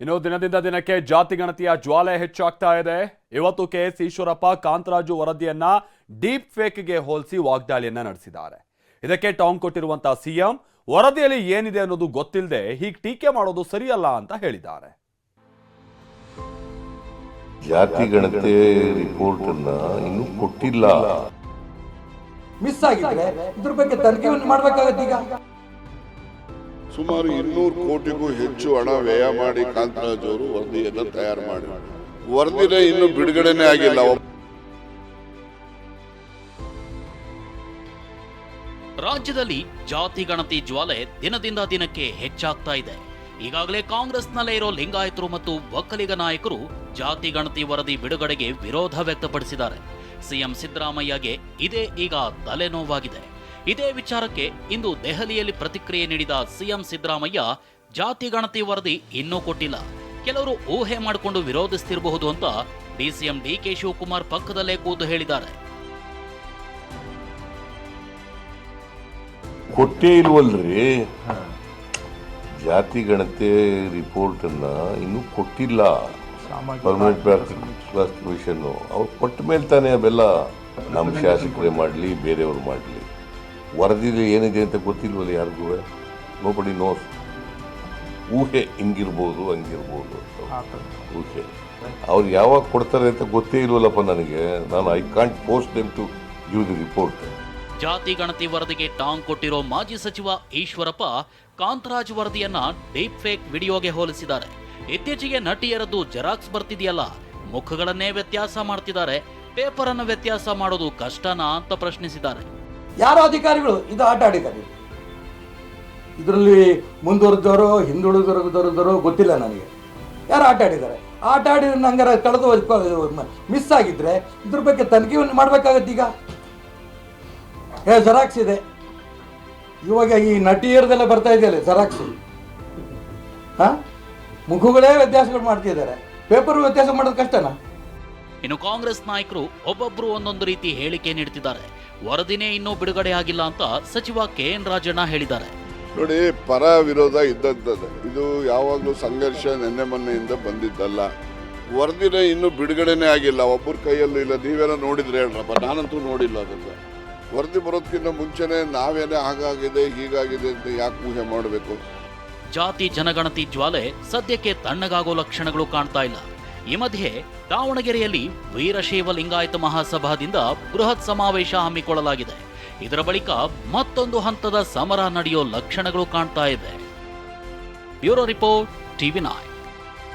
ಇನ್ನು ದಿನದಿಂದ ದಿನಕ್ಕೆ ಜಾತಿ ಗಣತಿಯ ಜ್ವಾಲೆ ಹೆಚ್ಚಾಗ್ತಾ ಇದೆ. ಇವತ್ತು ಕೆಎಸ್ ಈಶ್ವರಪ್ಪ ಕಾಂತರಾಜು ವರದಿಯನ್ನ ಡೀಪ್ ಫೇಕ್ಗೆ ಹೋಲಿಸಿ ವಾಗ್ದಾಳಿಯನ್ನ ನಡೆಸಿದ್ದಾರೆ. ಇದಕ್ಕೆ ಟಾಂಗ್ ಕೊಟ್ಟಿರುವಂತಹ ಸಿಎಂ ವರದಿಯಲ್ಲಿ ಏನಿದೆ ಅನ್ನೋದು ಗೊತ್ತಿಲ್ಲದೆ ಹೀಗೆ ಟೀಕೆ ಮಾಡೋದು ಸರಿಯಲ್ಲ ಅಂತ ಹೇಳಿದ್ದಾರೆ. ಜಾತಿ ಗಣತಿ ರಿಪೋರ್ಟ್ ಅನ್ನ ಇನ್ನೂ ಕೊಟ್ಟಿಲ್ಲ. ಮಿಸ್ ಆಗಿದೆ ಇದ್ರ ಬಗ್ಗೆ ತನಿಖೆಯನ್ನು ಮಾಡ್ಬೇಕಾಗತ್ತೆ ಈಗ. ಸುಮಾರು ಇನ್ನೂರು ಕೋಟಿಗೂ ಹೆಚ್ಚು ಹಣ ವ್ಯಯ ಮಾಡಿ ಕಾಂತರಾಜ್ ಅವರು ವರದಿಯನ್ನು ತಯಾರು ಮಾಡಿ ವರದಿನ ಇನ್ನು ಬಿಡುಗಡೆನೇ ಆಗಿಲ್ಲ. ರಾಜ್ಯದಲ್ಲಿ ಜಾತಿ ಗಣತಿ ಜ್ವಾಲೆ ದಿನದಿಂದ ದಿನಕ್ಕೆ ಹೆಚ್ಚಾಗ್ತಾ ಇದೆ. ಈಗಾಗಲೇ ಕಾಂಗ್ರೆಸ್ನಲ್ಲೇ ಇರೋ ಲಿಂಗಾಯತರು ಮತ್ತು ಒಕ್ಕಲಿಗ ನಾಯಕರು ಜಾತಿ ಗಣತಿ ವರದಿ ಬಿಡುಗಡೆಗೆ ವಿರೋಧ ವ್ಯಕ್ತಪಡಿಸಿದ್ದಾರೆ. ಸಿಎಂ ಸಿದ್ದರಾಮಯ್ಯಗೆ ಇದೇ ಈಗ ತಲೆನೋವಾಗಿದೆ. ಇದೇ ವಿಚಾರಕ್ಕೆ ಇಂದು ದೆಹಲಿಯಲ್ಲಿ ಪ್ರತಿಕ್ರಿಯೆ ನೀಡಿದ ಸಿಎಂ ಸಿದ್ದರಾಮಯ್ಯ ಜಾತಿ ಗಣತಿ ವರದಿ ಇನ್ನೂ ಕೊಟ್ಟಿಲ್ಲ. ಕೆಲವರು ಊಹೆ ಮಾಡಿಕೊಂಡು ವಿರೋಧಿಸ್ತಿರಬಹುದು ಅಂತ ಡಿಸಿಎಂ ಡಿಕೆ ಶಿವಕುಮಾರ್ ಪಕ್ಕದಲ್ಲೇ ಕೂತು ಹೇಳಿದ್ದಾರೆ. ಕೊಟ್ಟೇ ಇಲ್ವಲ್ರಿ? ಜಾತಿ ಗಣತಿ ರಿಪೋರ್ಟ್ ಅನ್ನ ಇನ್ನೂ ಕೊಟ್ಟಿಲ್ಲ. ಪರ್ಮನೆಂಟ್ ಕ್ಲಾಸಿಫಿಕೇಶನ್ ಅವ್ರು ಕೊಟ್ಟ ಮೇಲೆ ತಾನೇ ಅವೆಲ್ಲ ನಮ್ಮ ಶಾಸಕರೇ ಮಾಡಲಿ ಬೇರೆಯವ್ರು ಮಾಡಲಿ. ವರದಿಲಿ ಏನಿದೆ ಅಂತ ಗೊತ್ತಿಲ್ವಲ್ಲ ಯಾರಿಗೂ? ನೋಬಡಿ ನೋಸ್ ಊಹೆ ಹಿಂಗಿರ್ಬೋದು ಹಂಗಿರ್ಬೋದು ಅಂತ. ಊಹೆ. ಅವ್ರು ಯಾವಾಗ ಕೊಡ್ತಾರೆ ಅಂತ ಗೊತ್ತೇ ಇಲ್ವಲ್ಲಪ್ಪ ನನಗೆ. ನಾನು I can't post them to give the report ಜಾತಿ ಗಣತಿ ವರದಿಗೆ ಟಾಂಗ್ ಕೊಟ್ಟಿರೋ ಮಾಜಿ ಸಚಿವ ಈಶ್ವರಪ್ಪ ಕಾಂತರಾಜ್ ವರದಿಯನ್ನ ಡೀಪ್ ಫೇಕ್ ವಿಡಿಯೋಗೆ ಹೋಲಿಸಿದ್ದಾರೆ. ಇತ್ತೀಚೆಗೆ ನಟಿಯರದ್ದು ಜೆರಾಕ್ಸ್ ಬರ್ತಿದೆಯಲ್ಲ ಮುಖಗಳನ್ನೇ ವ್ಯತ್ಯಾಸ ಮಾಡ್ತಿದ್ದಾರೆ ಪೇಪರ್ ಅನ್ನು ವ್ಯತ್ಯಾಸ ಮಾಡೋದು ಕಷ್ಟನಾ ಅಂತ ಪ್ರಶ್ನಿಸಿದ್ದಾರೆ. ಯಾರೋ ಅಧಿಕಾರಿಗಳು? ಇದು ಆಟ ಆಡಿದ್ದಾರೆ. ಇದರಲ್ಲಿ ಮುಂದುವರೆದವರು ಹಿಂದುಳಿದವರು ಗೊತ್ತಿಲ್ಲ ನನಗೆ. ಯಾರು ಆಟ ಆಡಿದ್ದಾರೆ? ಆಟ ಆಡಿದ್ರೆ ನಂಗೆ ಕಳೆದು ಮಿಸ್ ಆಗಿದ್ರೆ ಇದ್ರ ಬಗ್ಗೆ ತನಿಖೆಯನ್ನು ಮಾಡ್ಬೇಕಾಗತ್ತೆ ಈಗ. ಏ ಜೆರಾಕ್ಸ್ ಇದೆ. ಇವಾಗ ಈ ನಟಿಯರದೆಲ್ಲ ಬರ್ತಾ ಇದೆಯಲ್ಲ ಜೆರಾಕ್ಸ್ ಹಾ? ಮುಖಗಳೇ ವ್ಯತ್ಯಾಸಗಳು ಮಾಡ್ತಿದ್ದಾರೆ ಪೇಪರ್ ವ್ಯತ್ಯಾಸ ಮಾಡೋದು ಕಷ್ಟನಾ? ಇನ್ನು ಕಾಂಗ್ರೆಸ್ ನಾಯಕರು ಒಬ್ಬೊಬ್ರು ಒಂದೊಂದು ರೀತಿ ಹೇಳಿಕೆ ನೀಡ್ತಿದ್ದಾರೆ. ವರದಿನೇ ಇನ್ನೂ ಬಿಡುಗಡೆ ಆಗಿಲ್ಲ ಅಂತ ಸಚಿವ ಕೆ ಎನ್ ರಾಜಣ್ಣ ಹೇಳಿದ್ದಾರೆ. ನೋಡಿ ಪರ ವಿರೋಧ ಇದ್ದದ್ದು ಇದು ಯಾವಾಗಲೂ ಸಂಘರ್ಷ ನೆನ್ನೆ ಮೊನ್ನೆಯಿಂದ ಬಂದಿದ್ದಲ್ಲ. ವರದಿನೇ ಇನ್ನೂ ಬಿಡುಗಡೆನೇ ಆಗಿಲ್ಲ. ಒಬ್ಬರ ಕೈಯಲ್ಲೂ ಇಲ್ಲ. ನೀವೆಲ್ಲ ನೋಡಿದ್ರೆ ಹೇಳ್ರಪ್ಪ. ನಾನಂತೂ ನೋಡಿಲ್ಲ ಅದನ್ನು ವರದಿ ಬರೋದಕ್ಕಿಂತ ಮುಂಚೆನೆ ನಾವೇನೇ ಹಾಗಾಗಿದೆ ಹೀಗಾಗಿದೆ ಅಂತ ಯಾಕೆ ಊಹೆ ಮಾಡಬೇಕು? ಜಾತಿ ಜನಗಣತಿ ಜ್ವಾಲೆ ಸದ್ಯಕ್ಕೆ ತಣ್ಣಗಾಗೋ ಲಕ್ಷಣಗಳು ಕಾಣ್ತಾ ಇಲ್ಲ. ಈ ಮಧ್ಯೆ ದಾವಣಗೆರೆಯಲ್ಲಿ ವೀರಶೈವ ಲಿಂಗಾಯತ ಮಹಾಸಭಾದಿಂದ ಬೃಹತ್ ಸಮಾವೇಶ ಹಮ್ಮಿಕೊಳ್ಳಲಾಗಿದೆ. ಇದರ ಬಳಿಕ ಮತ್ತೊಂದು ಹಂತದ ಸಮರ ನಡೆಯೋ ಲಕ್ಷಣಗಳು ಕಾಣ್ತಾ ಇದೆ. Bureau report TV nine